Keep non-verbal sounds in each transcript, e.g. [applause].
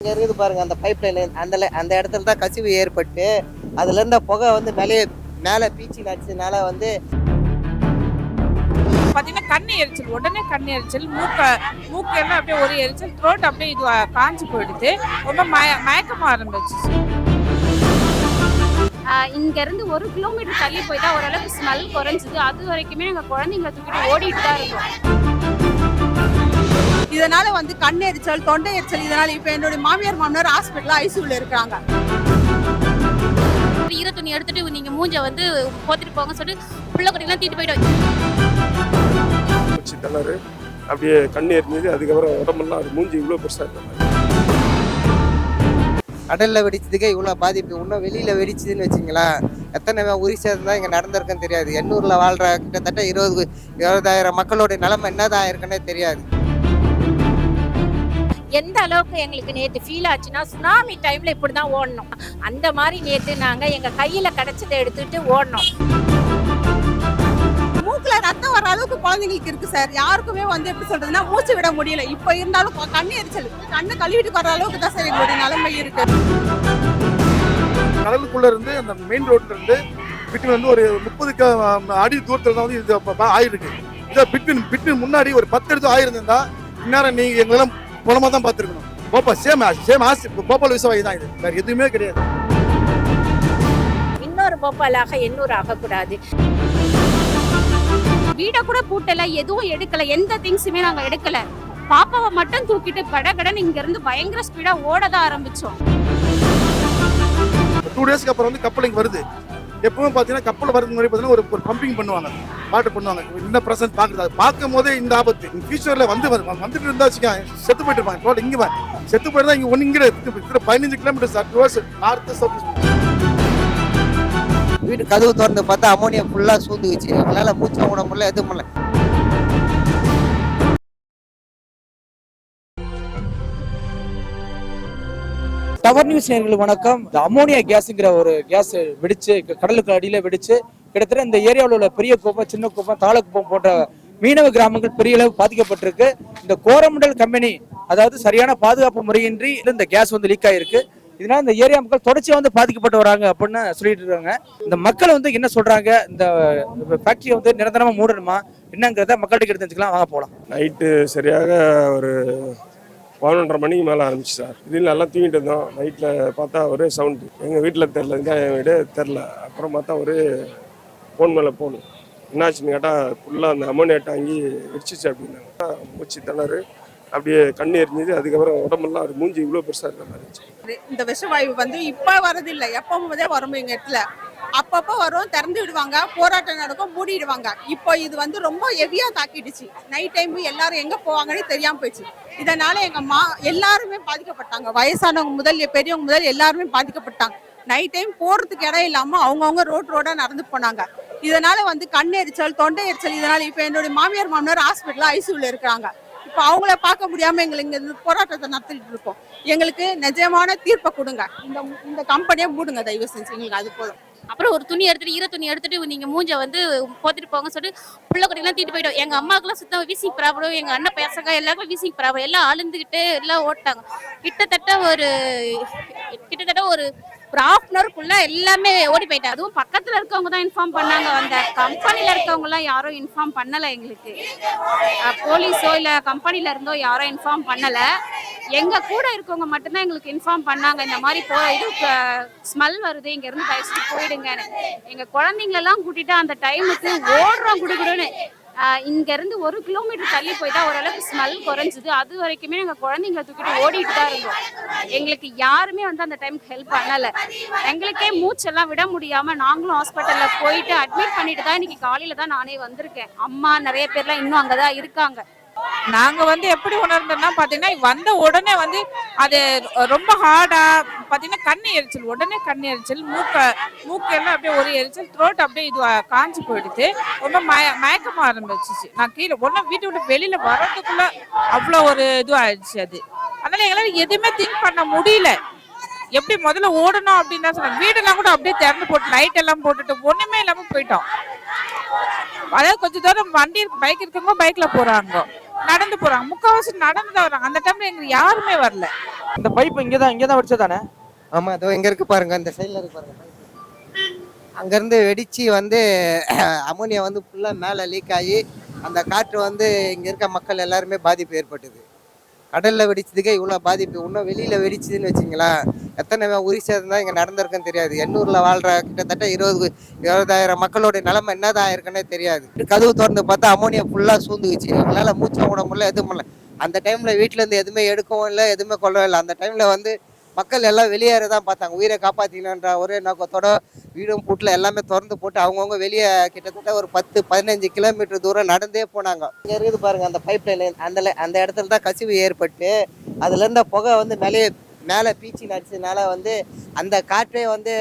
இங்க இருக்குது பாருங்க அந்த பைப் லைன் அந்த அந்த இடத்துல தான் கசிவு ஏற்பட்டு அதுல இருந்த புகை வந்து மேலே மேலே பீச்சி நடிச்சதுனால வந்து பார்த்தீங்கன்னா கண் எரிச்சல் உடனே கண் எரிச்சல் மூக்க மூக்கு எல்லாம் அப்படியே ஒரு எரிச்சல் த்ரோட் அப்படியே இது காஞ்சி போயிடுது. ரொம்ப மய மயக்கமாக ஆரம்பிச்சிச்சு. ஆஹ் இங்க இருந்து ஒரு கிலோமீட்டர் தள்ளி போய் தான் ஓரளவுக்கு ஸ்மெல் குறைஞ்சது. அது வரைக்குமே எங்க குழந்தைங்களை தூக்கிட்டு ஓடிட்டு தான் இருக்கோம். இதனால வந்து கண் எரிச்சல் தொண்டை எரிச்சல் இதனால இப்ப என்னுடைய மாமியார் மாமனார் ஹாஸ்பிட்டல் ஐசியூல இருக்காங்க. ஈர துணி எடுத்துட்டு நீங்க மூஞ்ச வந்து போத்திட்டு போங்க சொல்லிட்டு புள்ள குட்டிலாம் தீட்டு போயிட்டு திணறு அப்படியே கண் எரிஞ்சது அதுக்கப்புறம் உடம்பெல்லாம் அது மூஞ்சி இவ்வளோ பெருசாக இருக்க கடல்ல வெடிச்சதுக்கே இவ்வளோ பாதிப்பு. இன்னும் வெளியில வெடிச்சதுன்னு வச்சுங்களேன். எத்தனை சேதம் தான் இங்கே நடந்திருக்குன்னு தெரியாது. எண்ணூரில் வாழ்ற கிட்டத்தட்ட இருபது இருபதாயிரம் மக்களோட நிலைமை என்னதான் இருக்குன்னே தெரியாது. எந்த அளவுக்கு எங்களுக்கு நேத்து ஃபீல் ஆச்சுன்னா சுனாமி டைம்ல இப்படி தான் ஓடணும். அந்த மாதிரி நேத்து நாங்க எங்க கையில கிடைச்சதை எடுத்துட்டு ஓடணும். மூக்குல ரத்தம் வர அளவுக்கு குழந்தைங்களுக்கு இருக்கு சார். யாருக்குமே வந்து எப்படி சொல்றதுன்னா மூச்சு விட முடியல. இப்ப இருந்தாலும் கொ- கண் எரிச்சல். கண்ணு கழுவிட்டு வர அளவுக்கு தான் சார் எங்களுடைய நிலைமை இருக்கு. கடலுக்குள்ள இருந்து அந்த மெயின் ரோட்ல இருந்து பிட்வீன் வந்து ஒரு முப்பது அடி தூரத்துல தான் வந்து இது ஆயிருக்கு. இதை பிட்வீன் பிட்வீன் முன்னாடி ஒரு பத்து எடுத்து ஆயிருந்தா இந்நேரம் நீங்க எங்களெல்லாம் குளமா தான் பார்த்துருக்கணும். போப்பா சேம் சேம் ஆசி போபால் விசவாயி தான் இது. வேற எதுவுமே கிடையாது. இன்னொரு போப்பாலாக எண்ணூறு ஆகக்கூடாது. வீடை கூட பூட்டல எதுவும் எடுக்கல. எந்த திங்ஸுமே நாங்க எடுக்கல. பாப்பாவை மட்டும் தூக்கிட்டு கடகடன்னு இங்க இருந்து பயங்கர ஸ்பீடா ஓடதான் ஆரம்பிச்சோம். டூ டேஸ்க்கு அப்புறம் வந்து கப்பல் இங்க வருது. எப்பவுமே பார்த்தீங்கன்னா கப்பல் வரது முன்னாடி பார்த்தீங்கன்னா ஒரு ஒரு பம்பிங் பண்ணுவாங்க. வாட்டர் பண்ணுவாங்க. இந்த ப்ரெசன்ட் பார்க்குறது பார்க்கும் போதே இந்த ஆபத்து. ஃபியூச்சரில் வந்து வந்துட்டு இருந்தா வச்சுக்கோங்க. செத்து போயிட்டு இருப்பாங்க. டோட்டல் இங்கே வா. செத்து போயிட்டு தான் இங்கே ஒன்று இங்கே பதினஞ்சு kilometre sir towards north south வீட்டு கதவு திறந்து பார்த்தா அமோனியா ஃபுல்லாக சூழ்ந்துக்குச்சு எங்களால் மூச்சு விட முடியல எதுவும் முடியல டவர் நியூஸ் நேயர்களுக்கு வணக்கம். இந்த அமோனியா கேஸ்ங்கிற ஒரு கேஸ் வெடிச்சு கடலுக்கு அடியில வெடிச்சு கிட்டத்தட்ட இந்த ஏரியாவில் உள்ள பெரிய குப்பம் சின்ன குப்பம் தாளக்குப்பம் போன்ற மீனவ கிராமங்கள் பெரிய அளவு பாதிக்கப்பட்டிருக்கு. இந்த கோரமண்டல் கம்பெனி அதாவது சரியான பாதுகாப்பு முறையின்றி இந்த கேஸ் வந்து லீக் ஆயிருக்கு. இதனால இந்த ஏரியா மக்கள் தொடர்ச்சியாக வந்து பாதிக்கப்பட்டு வராங்க அப்படின்னு சொல்லிட்டு இருக்காங்க. இந்த மக்கள் வந்து என்ன சொல்றாங்க? இந்த ஃபேக்டரியை வந்து நிரந்தரமாக மூடணுமா? என்னங்கிறத மக்கள்கிட்ட எடுத்து தெரிஞ்சுக்கலாம். வாங்க போகலாம் நைட்டு சரியாக ஒரு பதினொன்றரை மணிக்கு மேலே ஆரம்பிச்சு சார். இதில் நல்லா தூங்கிட்டு இருந்தோம். நைட்டில் பார்த்தா ஒரே சவுண்டு. எங்கள் வீட்டில் தெரில இதான் என் வீடு தெரில அப்புறம் பார்த்தா ஒரே ஃபோன் மேலே போகணும் என்னாச்சுன்னு கேட்டால் ஃபுல்லாக அந்த அமோனியா டாங்கி வெடிச்சிச்சு அப்படின்னாங்க மூச்சு திணறு அப்படியே கண் எரிஞ்சது. அதுக்கப்புறம் உடம்பெல்லாம் அது மூஞ்சி இவ்வளோ பெருசாக இருக்கிற மாதிரி இருந்துச்சு. இந்த விஷவாயு வந்து இப்போ வரதில்லை எப்பவும் போதே வரும் எங்கள் இடத்துல அப்பப்போ வரும் திறந்து விடுவாங்க. போராட்டம் நடக்கும் மூடிடுவாங்க. இப்போ இது வந்து ரொம்ப ஹெவியாக தாக்கிடுச்சு. நைட் டைம் எல்லாரும் எங்கே போவாங்கன்னு தெரியாமல் போயிடுச்சு. இதனால எங்க மா எல்லாருமே பாதிக்கப்பட்டாங்க. வயசானவங்க முதல் பெரியவங்க முதல் எல்லாருமே பாதிக்கப்பட்டாங்க. நைட் டைம் போறதுக்கு இடம் இல்லாம அவங்கவுங்க ரோட் ரோடா நடந்து போனாங்க. இதனால வந்து கண் எரிச்சல் தொண்டை எரிச்சல் இதனால இப்ப என்னுடைய மாமியார் மாமனார் ஹாஸ்பிட்டல் ஐசியூல இருக்கிறாங்க. இப்போ அவங்கள பார்க்க முடியாம எங்களுக்கு இங்க போராட்டத்தை நடத்திட்டு இருக்கோம். எங்களுக்கு நிஜமான தீர்ப்பை கொடுங்க. இந்த இந்த கம்பெனியை மூடுங்க தயவு செஞ்சு. எங்களுக்கு அது போதும். அப்புறம் ஒரு துணி எடுத்துட்டு ஈர துணி எடுத்துட்டு நீங்க மூஞ்ச வந்து போத்துட்டு போங்க சொல்லிட்டு பிள்ளை குட்டிலாம் தீட்டு போயிட்டோம். எங்க அம்மாவுக்குலாம் சுத்தம் வீசிங் ப்ராப்ளம் எங்க அண்ணன் பசங்க எல்லாருக்கும் வீசிங் ப்ராப்ளம் எல்லாம் அழுந்துகிட்டு எல்லாம் ஓட்டாங்க. கிட்டத்தட்ட ஒரு கிட்டத்தட்ட ஒரு ஒரு ஆஃப் அன் அவருக்குள்ள எல்லாமே ஓடி போயிட்டேன் அதுவும் பக்கத்துல இருக்கவங்க தான் இன்ஃபார்ம் பண்ணாங்க அந்த கம்பெனில இருக்கவங்க எல்லாம் யாரும் இன்ஃபார்ம் பண்ணல எங்களுக்கு. போலீஸோ இல்ல கம்பெனில இருந்தோ யாரும் இன்ஃபார்ம் பண்ணல. எங்க கூட இருக்கவங்க மட்டும்தான் எங்களுக்கு இன்ஃபார்ம் பண்ணாங்க. இந்த மாதிரி போ இது ஸ்மெல் வருது இங்க இருந்து போயிடுங்கன்னு. எங்க குழந்தைங்களெல்லாம் கூட்டிட்டு அந்த டைமுக்கு ஓடுறோம் குடுக்குடுன்னு இங்கேருந்து ஒரு கிலோமீட்டர் தள்ளி போய் தான் ஓரளவுக்கு ஸ்மெல் குறைஞ்சிது. அது வரைக்குமே நாங்கள் குழந்தைங்களை தூக்கிட்டு ஓடிட்டு தான் இருந்தோம். எங்களுக்கு யாருமே வந்து அந்த டைம்க்கு ஹெல்ப் பண்ணல. எங்களுக்கே மூச்செல்லாம் விட முடியாமல் நாங்களும் ஹாஸ்பிட்டலில் போயிட்டு அட்மிட் பண்ணிட்டு தான் இன்னைக்கு காலையில் தான் நானே வந்திருக்கேன். அம்மா நிறைய பேர்லாம் இன்னும் அங்கே தான் இருக்காங்க. நாங்க வந்து எப்படி உணர்ந்தோம்னா பாத்தீங்கன்னா வந்த உடனே வந்து அது ரொம்ப ஹார்டா பாத்தீங்கன்னா கண்ணு எரிச்சல் உடனே கண் எரிச்சல் மூக்க மூக்கெல்லாம் அப்படியே ஒரு எரிச்சல் த்ரோட் அப்படியே இது காஞ்சி போயிடுது ரொம்ப மய மயக்கமா ஆரம்பிச்சிச்சு. நான் கீழே ஒன்றும் வீட்டை விட்டு வெளியில வர்றதுக்குள்ள அவ்வளோ ஒரு இது ஆயிடுச்சு அது. அதனால எங்களால எதுவுமே திங்க் பண்ண முடியல. எப்படி முதல்ல ஓடணும் அப்படின்னு தான் சொன்னாங்க. வீடெல்லாம் கூட அப்படியே திறந்து போட்டு லைட் எல்லாம் போட்டுட்டு ஒண்ணுமே இல்லாம போயிட்டோம். அதாவது கொஞ்ச தூரம் வண்டி பைக் இருக்கவங்க பைக்ல போறாங்க. நடந்து போறாங்க. முக்கால்வாசி நடந்து தான் வராங்க. அந்த டைம்ல எங்களுக்கு யாருமே வரல. இந்த பைப் இங்கே தான் இங்கே தான் வெடிச்சதானே? ஆமா அதோ இங்க இருக்கு பாருங்க. அந்த சைடுல இருக்கு பாருங்க. அங்கேருந்து வெடிச்சு வந்து [clears throat] அமோனியா வந்து ஃபுல்லாக மேலே லீக் ஆகி அந்த காற்று வந்து இங்கே இருக்க மக்கள் எல்லாருமே பாதிப்பு ஏற்பட்டது. கடலில் வெடிச்சதுக்கே இவ்வளோ பாதிப்பு. இன்னும் வெளியில் வெடிச்சதுன்னு வச்சிங்களேன். எத்தனை உரி சேதம் தான் இங்கே நடந்திருக்குன்னு தெரியாது. எண்ணூரில் வாழ்கிற கிட்டத்தட்ட இருபது இருபதாயிரம் மக்களுடைய நிலைமை என்னதான் இருக்குன்னே தெரியாது. கதவு திறந்து பார்த்தா அமோனியா ஃபுல்லாக சூழ்ந்துக்குச்சு எங்களால் மூச்சு விட முடியல எதுவும் பண்ணல அந்த டைமில் வீட்டிலேருந்து எதுவுமே எடுக்கவும் இல்லை எதுவுமே கொள்ளவும் இல்லை. அந்த டைமில் வந்து மக்கள் எல்லாம் வெளியேற தான் பார்த்தாங்க. உயிரை காப்பாற்றிக்கணுன்ற ஒரே நோக்கத்தோட வீடும் பூட்டில் எல்லாமே திறந்து போட்டு அவங்கவுங்க வெளியே கிட்டத்தட்ட ஒரு பத்து பதினஞ்சு கிலோமீட்டர் தூரம் நடந்தே போனாங்க. இங்கே இருக்குது பாருங்கள் அந்த பைப் லைன் அந்த அந்த இடத்துல தான் கசிவு ஏற்பட்டு அதுலேருந்து புகை வந்து மேலே மேலே பீச்சி நடிச்சதுனால வந்து அந்த காற்றே வந்து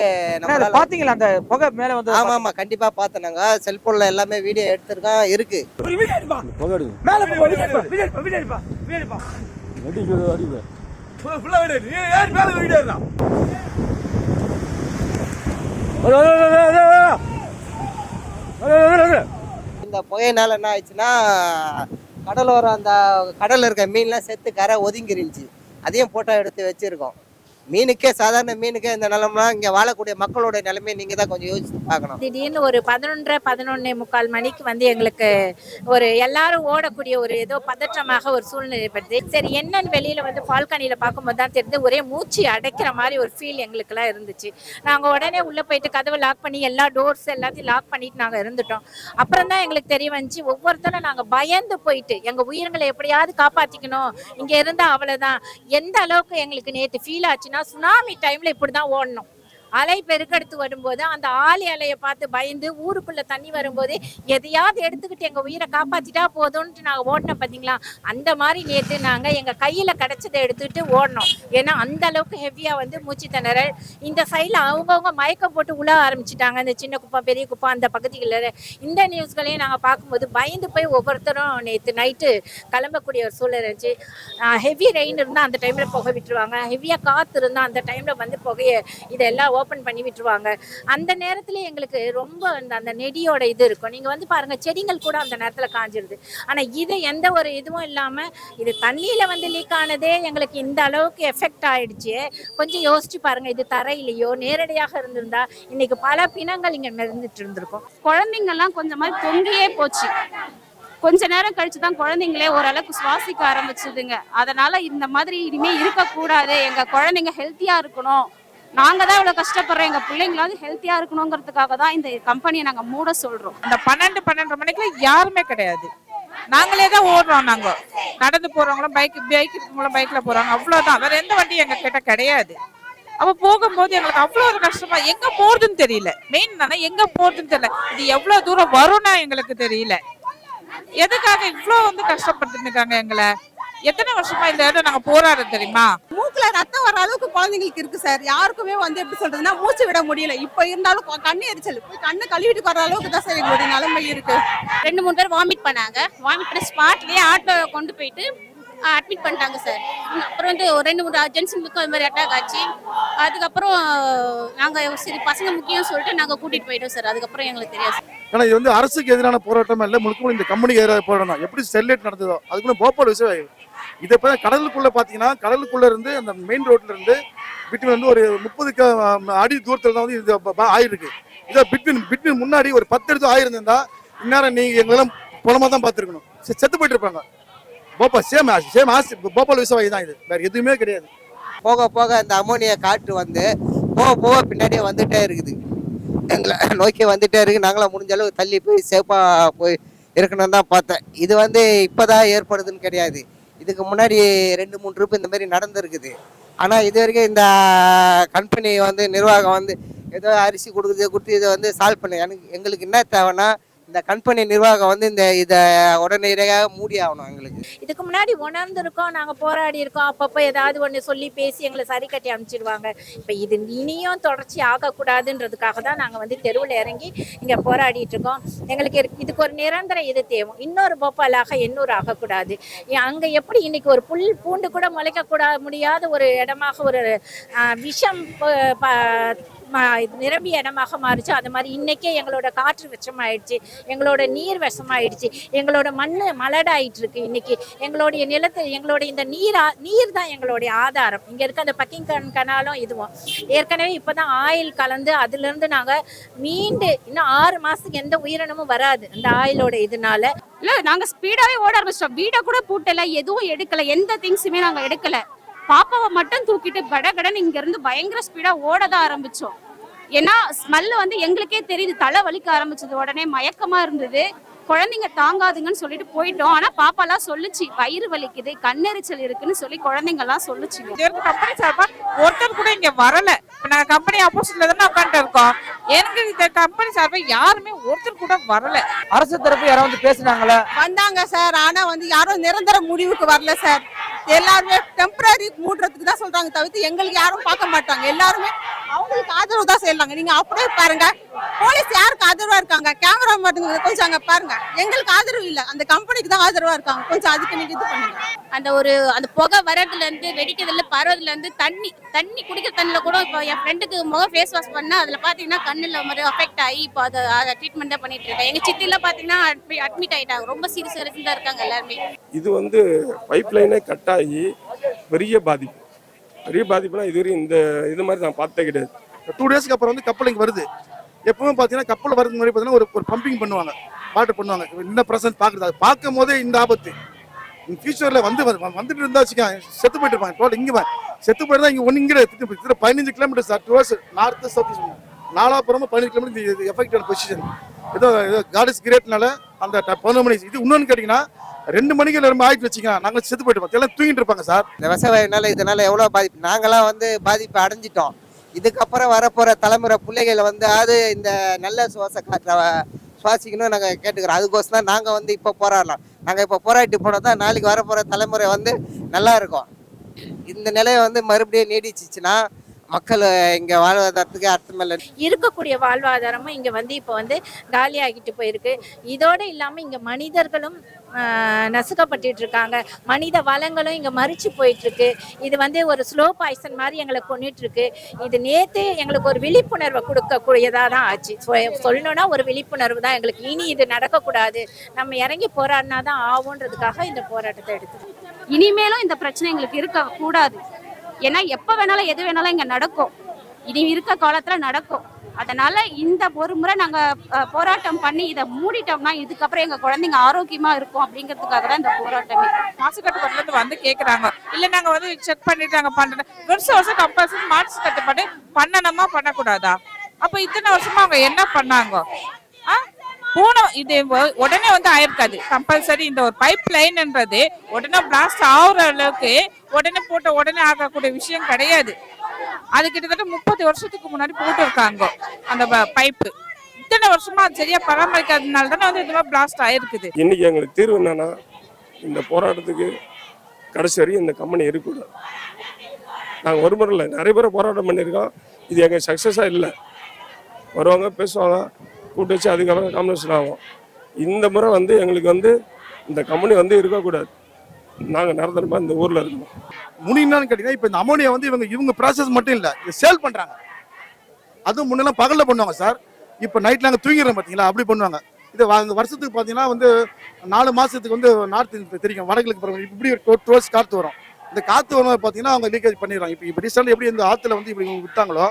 நம்மளால பாத்தீங்களா அந்த புகை மேல வந்து ஆமா ஆமா கண்டிப்பா பார்த்தோம் நாங்க. செல்போன்ல எல்லாமே வீடியோ எடுத்திருக்கோம் இருக்கு. இந்த புகையினால என்ன ஆயிடுச்சுன்னா கடலோரம் அந்த கடல்ல இருக்க மீன்லாம் செத்து கரை ஒதுங்கி இருந்துச்சு அதையும் போட்டோ எடுத்து வச்சுருக்கோம். மீனுக்கே சாதாரண மீனுக்கே இந்த நிலம்னா இங்க வாழக்கூடிய மக்களோட நிலைமை நீங்க தான் கொஞ்சம் யோசிச்சு பார்க்கணும். திடீர்னு ஒரு பதினொன்றரை பதினொன்னே முக்கால் மணிக்கு வந்து எங்களுக்கு ஒரு எல்லாரும் ஓடக்கூடிய ஒரு ஏதோ பதற்றமாக ஒரு சூழ்நிலை ஏற்படுது. சரி என்னன்னு வெளியில வந்து பால்கனியில பார்க்கும்போது தான் தெரிஞ்சு ஒரே மூச்சு அடைக்கிற மாதிரி ஒரு ஃபீல் எங்களுக்குலாம் இருந்துச்சு. நாங்கள் உடனே உள்ள போயிட்டு கதவை லாக் பண்ணி எல்லா டோர்ஸ் எல்லாத்தையும் லாக் பண்ணிட்டு நாங்கள் இருந்துட்டோம். அப்புறம் தான் எங்களுக்கு தெரிய வந்துச்சு ஒவ்வொருத்தரும் நாங்கள் பயந்து போயிட்டு எங்க உயிர்களை எப்படியாவது காப்பாற்றிக்கணும் இங்கே இருந்தால் அவ்வளோதான் எந்த அளவுக்கு எங்களுக்கு நேற்று ஃபீல் ஆச்சுன்னா சுனாமி டைம்ல இப்படிதான் ஓடணும். அலை பெருக்கெடுத்து வரும்போது அந்த ஆலி அலையை பார்த்து பயந்து ஊருக்குள்ள தண்ணி வரும்போது எதையாவது எடுத்துக்கிட்டு எங்க உயிரை காப்பாத்திட்டா போதும்ன்ட்டு நாங்க ஓடினோம் பாத்தீங்களா? அந்த மாதிரி நேத்து நாங்க எங்க கையில கிடைச்சதை எடுத்துக்கிட்டு ஓடணும் ஏன்னா அந்த அளவுக்கு ஹெவியா வந்து மூச்சு திணறல். இந்த சைட்ல அவங்கவுங்க மயக்கம் போட்டு உழ ஆரம்பிச்சிட்டாங்க. இந்த சின்ன குப்பம் பெரிய குப்பம் அந்த பகுதிகளில். இந்த நியூஸ்களையும் நாங்க பார்க்கும்போது பயந்து போய் ஒவ்வொருத்தரும் நேத்து நைட்டு கிளம்பக்கூடிய ஒரு சூழல் இருந்துச்சு. ஹெவி ரெயின் இருந்தா அந்த டைம்ல புகை விட்டுருவாங்க. ஹெவியா காத்து இருந்தா அந்த டைம்ல வந்து புகையை இதெல்லாம் ஓப்பன் பண்ணி விட்டுருவாங்க. அந்த நேரத்துல எங்களுக்கு ரொம்ப அந்த அந்த நெடியோட இது இருக்கும். நீங்கள் வந்து பாருங்கள் செடிகள் கூட அந்த நேரத்தில் காஞ்சிருது. ஆனால் இது எந்த ஒரு இதுவும் இல்லாமல் இது தண்ணியில் வந்து லீக் ஆனதே எங்களுக்கு இந்த அளவுக்கு எஃபெக்ட் ஆயிடுச்சு. கொஞ்சம் யோசிச்சு பாருங்கள் இது தரையிலையோ நேரடியாக இருந்திருந்தா இன்னைக்கு பல பிணங்கள் இங்கே மிதந்துட்டு இருந்திருக்கும். குழந்தைங்கெல்லாம் கொஞ்சம் மாதிரி தொங்கியே போச்சு. கொஞ்ச நேரம் கழிச்சு தான் குழந்தைங்களே ஓரளவுக்கு சுவாசிக்க ஆரம்பிச்சதுங்க. அதனால இந்த மாதிரி இனிமே இருக்கக்கூடாது. எங்க குழந்தைங்க ஹெல்த்தியா இருக்கணும். நாங்க தான் இவ்வளவு கஷ்டப்படுறோம். எங்க பிள்ளைங்களாவது ஹெல்த்தியா இருக்கணுங்கிறதுக்காக தான் இந்த கம்பெனியை நாங்க மூட சொல்றோம். இந்த பன்னெண்டு பன்னெண்டரை மணிக்குள்ள யாருமே கிடையாது. நாங்களே தான் ஓடுறோம் நாங்க. நடந்து போறவங்களும் பைக் பைக் மூலம் பைக்ல போறாங்க. அவ்வளவுதான். வேற எந்த வண்டியும் எங்க கிட்ட கிடையாது. அப்ப போகும்போது எங்களுக்கு அவ்வளோ ஒரு கஷ்டமா எங்க போறதுன்னு தெரியல. மெயின் தானே எங்க போறதுன்னு தெரியல. இது எவ்வளவு தூரம் வரும்னா எங்களுக்கு தெரியல. எதுக்காக இவ்வளோ வந்து கஷ்டப்பட்டு இருக்காங்க எங்களை? எத்தனை வருஷமா இந்த இடம் நாங்க போராடுறோம் தெரியுமா? மூக்குல ரத்தம் வர அளவுக்கு குழந்தைங்களுக்கு இருக்கு சார். யாருக்குமே வந்து எப்படி சொல்றதுன்னா மூச்சு விட முடியல. இப்ப இருந்தாலும் கண்ணு எரிச்சல். போய் கண்ணு கழுவிட்டு வர அளவுக்கு தான் சார் எங்களுடைய நிலைமை இருக்கு. ரெண்டு மூணு பேர் வாமிட் பண்ணாங்க. வாமிட் பண்ணி ஸ்பாட்லயே ஆட்டோ கொண்டு போயிட்டு அட்மிட் பண்ணிட்டாங்க சார். அப்புறம் வந்து ஒரு ரெண்டு மூணு ஜென்ஸுங்களுக்கு அது மாதிரி அட்டாக் ஆச்சு. அதுக்கப்புறம் நாங்கள் சரி பசங்க முக்கியம் சொல்லிட்டு நாங்கள் கூட்டிகிட்டு போயிட்டோம் சார். அதுக்கப்புறம் எங்களுக்கு தெரியாது ஏன்னா இது வந்து அரசுக்கு எதிரான போராட்டம் இல்லை. முழுக்க இந்த கம்பெனிக்கு எதிரான போராட்டம் தான். எப்படி ஸ்டெர்லைட் நடந்ததோ அதுக்குள்ள போப்பாடு விஷயம் இதை இப்போ கடலுக்குள்ளே பார்த்தீங்கன்னா கடலுக்குள்ளே இருந்து அந்த மெயின் ரோட்ல இருந்து பிட்வீன் வந்து ஒரு முப்பது அடி தூரத்தில் தான் வந்து இது ஆயிருக்கு. இதை பிட்வீன் பிட்வீன் முன்னாடி ஒரு பத்து எடுத்து ஆயிருந்தா இந்நேரம் நீங்கள் எங்களெல்லாம் புலமா தான் பார்த்துருக்கணும் செத்து போயிட்டு இருப்பாங்க. போப்பா சேம் சேம் ஆசி போபால் விசவாயி தான் இது. வேறு எதுவுமே கிடையாது. போக போக இந்த அமோனியா காற்று வந்து போக போக பின்னாடியே வந்துட்டே இருக்குது. எங்களை நோக்கி வந்துட்டே இருக்கு. நாங்களாம் முடிஞ்ச அளவு தள்ளி போய் சேஃபாக போய் இருக்கணும் தான் பார்த்தேன். இது வந்து இப்போதான் ஏற்படுதுன்னு கிடையாது. இதுக்கு முன்னாடி ரெண்டு மூணு ட்ரிப் இந்த மாதிரி நடந்திருக்குது. ஆனால் இது வரைக்கும் இந்த கம்பெனி வந்து நிர்வாகம் வந்து ஏதோ அரிசி கொடுக்குறது கொடுத்து இதை வந்து சால்வ் பண்ணு எனக்கு எங்களுக்கு என்ன தேவைன்னா இந்த கம்பெனி நிர்வாகம் வந்து இந்த இதை உடனடியாக மூடி ஆகணும் எங்களுக்கு. இதுக்கு முன்னாடி உணர்ந்திருக்கோம் நாங்கள் போராடி இருக்கோம் அப்பப்போ ஏதாவது ஒன்று சொல்லி பேசி எங்களை சரி கட்டி அனுப்பிச்சிடுவாங்க. இப்போ இது இனியும் தொடர்ச்சி ஆகக்கூடாதுன்றதுக்காக தான் நாங்கள் வந்து தெருவில் இறங்கி இங்கே போராடிட்டு இருக்கோம். எங்களுக்கு இதுக்கு ஒரு நிரந்தர இது தேவை. இன்னொரு போப்பாலாக இன்னொரு ஆகக்கூடாது. அங்கே எப்படி இன்னைக்கு ஒரு புல் பூண்டு கூட முளைக்கக்கூடா முடியாத ஒரு இடமாக ஒரு விஷம் ப- நிரம்பிய இடமாக மாறிச்சு. அது மாதிரி இன்னைக்கே எங்களோட காற்று விஷமாயிடுச்சு எங்களோட நீர் விஷமாயிடுச்சு எங்களோட மண் மலடாயிட்டு இருக்கு இன்னைக்கு. எங்களுடைய நிலத்து எங்களோட இந்த நீரா நீர் தான் எங்களுடைய ஆதாரம். இங்க இருக்க அந்த பக்கிங் கனாலும் இதுவும். ஏற்கனவே இப்பதான் ஆயில் கலந்து அதுல இருந்து நாங்க மீண்டு இன்னும் ஆறு மாசத்துக்கு எந்த உயிரினமும் வராது. அந்த ஆயிலோட இதனால. இல்ல நாங்க ஸ்பீடாவே ஓட ஆரம்பிச்சிட்டோம். வீட கூட பூட்டல எதுவும் எடுக்கல. எந்த திங்ஸுமே நாங்க எடுக்கல. பாப்பாவை மட்டும் தூக்கிட்டு கடகடன்னு இங்க இருந்து பயங்கர ஸ்பீடா ஓட தான் ஆரம்பிச்சோம். ஏன்னா ஸ்மெல் வந்து எங்களுக்கே தெரியுது தலை வலிக்க ஆரம்பிச்சது உடனே மயக்கமா இருந்தது. குழந்தைங்க தாங்காதுங்கன்னு சொல்லிட்டு போயிட்டோம். ஆனா பாப்பாலாம் சொல்லுச்சு வயிறு வலிக்குது கண்ணெரிச்சல் இருக்குன்னு சொல்லி குழந்தைங்க எல்லாம் வரைக்கும் கம்பெனி சார்பா ஒருத்தர் கூட இங்க வரல. இப்ப நாங்க கம்பெனி ஆப்போசிட்ல தானே உட்காந்துட்டு இருக்கோம். எனக்கு இந்த கம்பெனி சார்பா யாருமே ஒருத்தர் கூட வரல. அரசு தரப்பு யாராவது வந்து பேசுனாங்களா? வந்தாங்க சார். ஆனா வந்து யாரும் நிரந்தர முடிவுக்கு வரல சார். எல்லாருமே டெம்பரரி மூடுறதுக்கு தான் சொல்றாங்க தவிர்த்து எங்களுக்கு யாரும் பார்க்க மாட்டாங்க. எல்லாருமே அவங்களுக்கு ஆதரவு தான் செய்யலாங்க நீங்க அப்படியே பாருங்க. போலீஸ் யாருக்கு ஆதரவா இருக்காங்க? கேமரா மட்டும் கொஞ்சம் அங்க பாருங்க. எங்களுக்கு ஆதரவு இல்ல. அந்த கம்பெனிக்கு தான் ஆதரவா இருக்காங்க. கொஞ்சம் அதுக்கு நீங்க இது பண்ணுங்க. அந்த ஒரு அந்த புகை வர்றதுல இருந்து வெடிக்கிறதுல பரவதுல இருந்து தண்ணி தண்ணி குடிக்கிற தண்ணில கூட இப்போ என் ஃப்ரெண்டுக்கு முகம் ஃபேஸ் வாஷ் பண்ணா அதுல பாத்தீங்கன்னா கண்ணுல மாதிரி அஃபெக்ட் ஆகி இப்போ அதை அதை ட்ரீட்மெண்ட் தான் பண்ணிட்டு இருக்கேன். எங்க சித்தில பாத்தீங்கன்னா அட்மிட் ஆயிட்டாங்க. ரொம்ப சீரியஸ் தான் இருக்காங்க எல்லாருமே. இது வந்து பைப் லைனே கட் ஆகி பெரிய பாதிப்பு. பெரிய பாதிப்புனா இதுவரையும் இந்த இது மாதிரி நான் பார்த்தே கிடையாது. டூ டேஸ்க்கு அப்புறம் வந்து கப்பல் இங்கே வருது. எப்பவுமே பார்த்தீங்கன்னா கப்பல் வரது முன்னாடி பார்த்தீங்கன்னா ஒரு ஒரு பம்பிங் பண்ணுவாங்க. வாட்டர் பண்ணுவாங்க. இந்த ப்ரெசன்ட் பார்க்குறது அது பார்க்கும் போதே இந்த ஆபத்து. இந்த ஃபியூச்சரில் வந்து வந்துட்டு இருந்தா வச்சுக்க செத்து போயிட்டு இருப்பாங்க. டோட்டல் இங்கே செத்து போயிட்டு தான் இங்கே ஒன்று இங்கே பதினஞ்சு kilometre sir towards north south நாலாபுரமும் பதினஞ்சு கிலோமீட்டர் இது எஃபெக்டான பொசிஷன் ஏதோ ஏதோ காட் இஸ் கிரேட்னால அந்த பதினொன்று மணி இது இன்னொன்று கேட்டிங்கன்னா ரெண்டு மணிக்கு எல்லாரும் ஆயிட்டு வச்சுக்கலாம் நாங்கள் செத்து போயிட்டு எல்லாம் தூங்கிட்டு இருப்பாங்க சார். இந்த விவசாயினால இதனால எவ்வளோ பாதிப்பு? நாங்களாம் வந்து பாதிப்பு அடைஞ்சிட்டோம். இதுக்கப்புறம் வரப்போற தலைமுறை பிள்ளைகளை வந்து அது இந்த நல்ல சுவாச காற்றை சுவாசிக்கணும் நாங்கள் கேட்டுக்கிறோம். அதுக்கோசம் தான் நாங்கள் வந்து இப்போ போராடலாம் நாங்கள் இப்போ போராட்டி போனால் தான் நாளைக்கு வரப்போகிற தலைமுறை வந்து நல்லா இருக்கும். இந்த நிலையை வந்து மறுபடியும் நீடிச்சிச்சுன்னா மக்கள் இங்கே வாழ்வாதாரத்துக்கு அர்த்தமில்லை. இருக்கக்கூடிய வாழ்வாதாரமும் இங்க வந்து இப்போ வந்து காலியாகிட்டு போயிருக்கு. இதோட இல்லாம இங்க மனிதர்களும் ஆஹ், நசுக்கப்பட்டுட்டு இருக்காங்க மனித வளங்களும் இங்க மறிச்சு போயிட்டு இருக்கு இது வந்து ஒரு ஸ்லோ பாய்சன் மாதிரி எங்களை கொண்டுட்டு இருக்கு இது நேத்து எங்களுக்கு ஒரு விழிப்புணர்வை கொடுக்கக்கூடியதா தான் ஆச்சு. சொல்லணும்னா ஒரு விழிப்புணர்வு தான் எங்களுக்கு. இனி இது நடக்கக்கூடாது. நம்ம இறங்கி போராடினா தான் ஆகுன்றதுக்காக இந்த போராட்டத்தை எடுத்து இனிமேலும் இந்த பிரச்சனை எங்களுக்கு இருக்க கூடாது. ஏன்னா எப்போ வேணாலும் எது வேணாலும் இங்கே நடக்கும். இனி இருக்க காலத்தில் நடக்கும். அதனால இந்த ஒரு முறை நாங்க போராட்டம் பண்ணி இதை மூடிட்டோம்னா இதுக்கப்புறம் எங்க குழந்தைங்க ஆரோக்கியமா இருக்கும் அப்படிங்கிறதுக்காக தான் இந்த போராட்டமே. மாசு கட்டுப்பாட்டுல வந்து கேக்குறாங்க. இல்ல நாங்க வந்து செக் பண்ணிட்டாங்க பண்றேன் வருஷம் வருஷம் கம்பல்சரி மாசு கட்டுப்பாடு பண்ணணுமா பண்ணக்கூடாதா? அப்ப இத்தனை வருஷமா அவங்க என்ன பண்ணாங்க? ஆ? போன இது உடனே வந்து ஆயிருக்காது. கம்பல்சரி இந்த ஒரு பைப் லைன்ன்றது உடனே பிளாஸ்ட் ஆகுற அளவுக்கு உடனே போட்ட உடனே ஆகக்கூடிய விஷயம் கிடையாது. அது கிட்டத்தட்ட முப்பது வருஷத்துக்கு முன்னாடி போட்டிருக்காங்க. அந்த பைப்பு. இத்தனை வருஷமா சரியா பராமரிக்காததுனால தானே வந்து இதுவா பிளாஸ்ட் ஆயிருக்குது. இன்னைக்கு எங்களுக்கு தீர்வு என்னன்னா இந்த போராட்டத்துக்கு கடைசி வரையும் இந்த கம்பெனி இருக்கக்கூடாது. நாங்கள் ஒரு முறை இல்லை நிறைய பேர் போராட்டம் பண்ணியிருக்கோம். இது எங்கள் சக்ஸஸாக இல்லை. வருவாங்க பேசுவாங்க கூப்பிட்டு வச்சு அதுக்கப்புறம் காம்பினேஷன் ஆகும். இந்த முறை வந்து எங்களுக்கு வந்து இந்த கம்பெனி வந்து இருக்கக்கூடாது. நாங்கள் நிரந்தரமாக இந்த ஊரில் இருக்கணும் முனி கேட்டிங்கன்னா கேட்டீங்கன்னா இப்போ இந்த அமோனியா வந்து இவங்க இவங்க ப்ராசஸ் மட்டும் இல்லை. சேல் பண்ணுறாங்க அதுவும் முன்னெல்லாம் பகலில் பண்ணுவாங்க சார் இப்போ நைட்டில் நாங்கள் தூங்கிடுறோம் பார்த்தீங்களா அப்படி பண்ணுவாங்க. இது இந்த வருஷத்துக்கு பார்த்தீங்கன்னா வந்து நாலு மாதத்துக்கு வந்து நார்த் தெரியும். வடகிழக்கு பருவம் இப்படி டுவர்ஸ் காற்று வரும். இந்த காற்று வரும் பார்த்தீங்கன்னா அவங்க லீக்கேஜ் பண்ணிடுறாங்க. இப்போ இப்போ ரீசெண்டாக எப்படி இந்த ஆற்றுல வந்து இப்படி இவங்க விட்டாங்களோ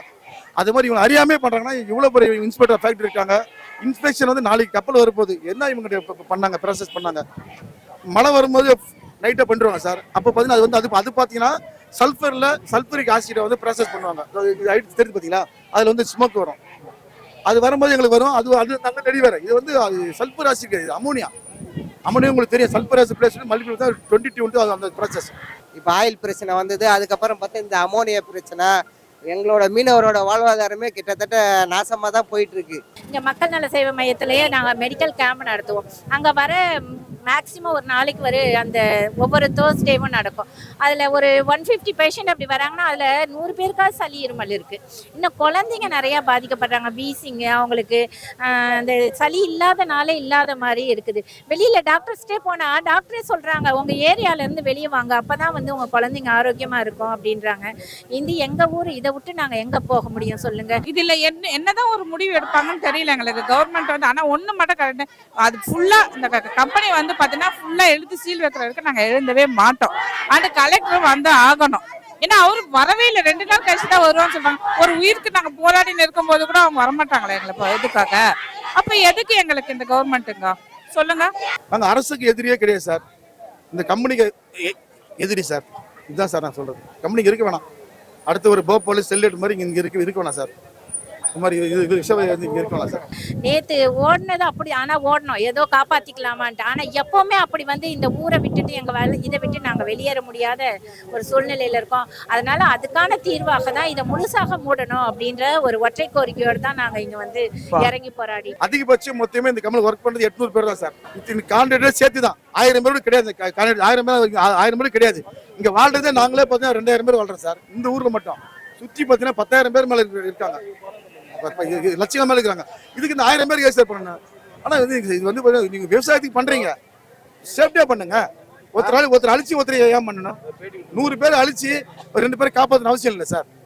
அது மாதிரி இவங்க அறியாமே பண்ணுறாங்கன்னா இவ்வளோ பெரிய இன்ஸ்பெக்டர் ஃபேக்ட்ரி இருக்காங்க. இன்ஸ்பெக்ஷன் வந்து நாளைக்கு கப்பல் வரப்போகுது. என்ன இவங்க பண்ணாங்க? ப்ராசஸ் பண்ணாங்க. மழை வரும்போது நைட்டாக பண்ணிடுவாங்க சார். அப்போ பார்த்தீங்கன்னா அது வந்து அது அது பார்த்தீங்கன்னா சல்ஃபரில் சல்ஃபரிக் ஆசிடை வந்து ப்ராசஸ் பண்ணுவாங்க. ஆயிடுச்சு தெரியுது பார்த்தீங்களா அதில் வந்து ஸ்மோக் வரும். அது வரும்போது எங்களுக்கு வரும். அது அது நல்ல ரெடி வேறு. இது வந்து அது சல்ஃபர் ஆசிட் கிடையாது அமோனியா அமோனியா உங்களுக்கு தெரியும். சல்ஃபர் ஆசிட் ப்ளஸ் மல்டிபிள் தான் டுவெண்ட்டி டூ வந்து அது அந்த ப்ராசஸ் இப்போ ஆயில் பிரச்சனை வந்தது. அதுக்கப்புறம் பார்த்தா இந்த அமோனியா பிரச்சனை. எங்களோட மீனவரோட வாழ்வாதாரமே கிட்டத்தட்ட நாசமாக தான் போயிட்டு இருக்கு. இங்க மக்கள் நல சேவை மையத்திலேயே நாங்க மெடிக்கல் கேம்ப் நடத்துவோம். அங்க வர மேக்ஸிமம் ஒரு நாளைக்கு ஒரு அந்த ஒவ்வொரு தேர்ஸ்டேவும் நடக்கும். அதில் ஒரு ஒன் ஃபிஃப்டி பேஷண்ட் அப்படி வராங்கன்னா அதில் நூறு பேருக்காக சளி இருமல் இருக்குது இன்னும் குழந்தைங்க நிறையா பாதிக்கப்படுறாங்க. வீசிங்க அவங்களுக்கு அந்த சளி இல்லாதனால இல்லாத மாதிரி இருக்குது. வெளியில் டாக்டர்ஸ்டே போனால் டாக்டரே சொல்கிறாங்க உங்கள் ஏரியாவிலேருந்து வெளியே வாங்க. அப்போ தான் வந்து உங்கள் குழந்தைங்க ஆரோக்கியமாக இருக்கும் அப்படின்றாங்க. இந்த எங்கள் ஊர் இதை விட்டு நாங்கள் எங்கே போக முடியும் சொல்லுங்கள் இதில் என்ன என்னதான் ஒரு முடிவு எடுப்பாங்கன்னு தெரியல எங்களுக்கு. கவர்மெண்ட் வந்து ஆனால் ஒன்று மட்டும் கரெக்டாக அது ஃபுல்லாக இந்த கம்பெனி வந்து பார்த்தீங்கன்னா ஃபுல்லாக எழுத்து சீல் வைக்கிற வரைக்கும் நாங்கள் எழுந்தவே மாட்டோம். அந்த கலெக்டர் வந்து ஆகணும். ஏன்னா அவரு வரவே இல்லை. ரெண்டு நாள் கழிச்சு தான் வருவான்னு சொல்றாங்க. ஒரு உயிருக்கு நாங்க போராடி நிற்கும் போது கூட அவங்க வரமாட்டாங்களே எங்களை இப்போ எதுக்காக அப்ப எதுக்கு எங்களுக்கு இந்த கவர்மெண்ட்டுங்க சொல்லுங்க. அந்த அரசுக்கு எதிரியே கிடையாது சார் இந்த கம்பெனிக்கு எதிரி சார் இதுதான் சார் நான் சொல்றது. கம்பெனிக்கு இருக்க வேணாம். அடுத்து ஒரு போபால் செல்லு மாதிரி இங்கே இருக்க இருக்க வேணாம் சார் இந்த மாதிரி இது இது விஷயம் வந்து இங்கே இருக்க வேணாம் சார்? நேத்து ஓடினது அப்படி ஆனா ஓடணும். ஏதோ காப்பாத்திக்கலாமான்ட்டு. ஆனா எப்பவுமே அப்படி வந்து இந்த ஊரை விட்டுட்டு எங்க வேலை இதை விட்டு நாங்க வெளியேற முடியாத ஒரு சூழ்நிலையில இருக்கோம். அதனால அதுக்கான தீர்வாக தான் இதை முழுசாக மூடணும் அப்படின்ற ஒரு ஒற்றை கோரிக்கையோடு தான் நாங்க இங்க வந்து இறங்கி போராடி அதிகபட்சம் மொத்தமே இந்த கம்பெனி ஒர்க் பண்ணுறது எட்நூறு பேர் தான் சார். இத்தனை கான்ட்ராக்டர் சேர்த்து தான். ஆயிரம் பேரோட கிடையாது. ஆயிரம் பேர் ஆயிரம் பேர் கிடையாது. இங்கே வாழ்றதே நாங்களே பார்த்தீங்கன்னா ரெண்டாயிரம் பேர் வாழ்றோம் சார். இந்த ஊரில் மட்டும். சுற்றி பார்த்தீங்கன்னா பத்தாயிரம் பேர் மேலே இருக்காங்க. அப்ப- இருக்கிறாங்க. இதுக்கு இந்த ஆயிரம் பேர் ஏன் சார் பண்ணணும். ஆனால் இது இது வந்து நீங்கள் நீங்க விவசாயத்துக்கு பண்ணுறீங்க சேஃப்டியாக பண்ணுங்க. ஒருத்தர் ஒருத்தர் அழிச்சு ஒருத்தர் ஏன் பண்ணணும்? நூறு பேர் அழிச்சு ஒரு ரெண்டு பேரை காப்பாற்றணும் அவசியம் இல்லை சார்.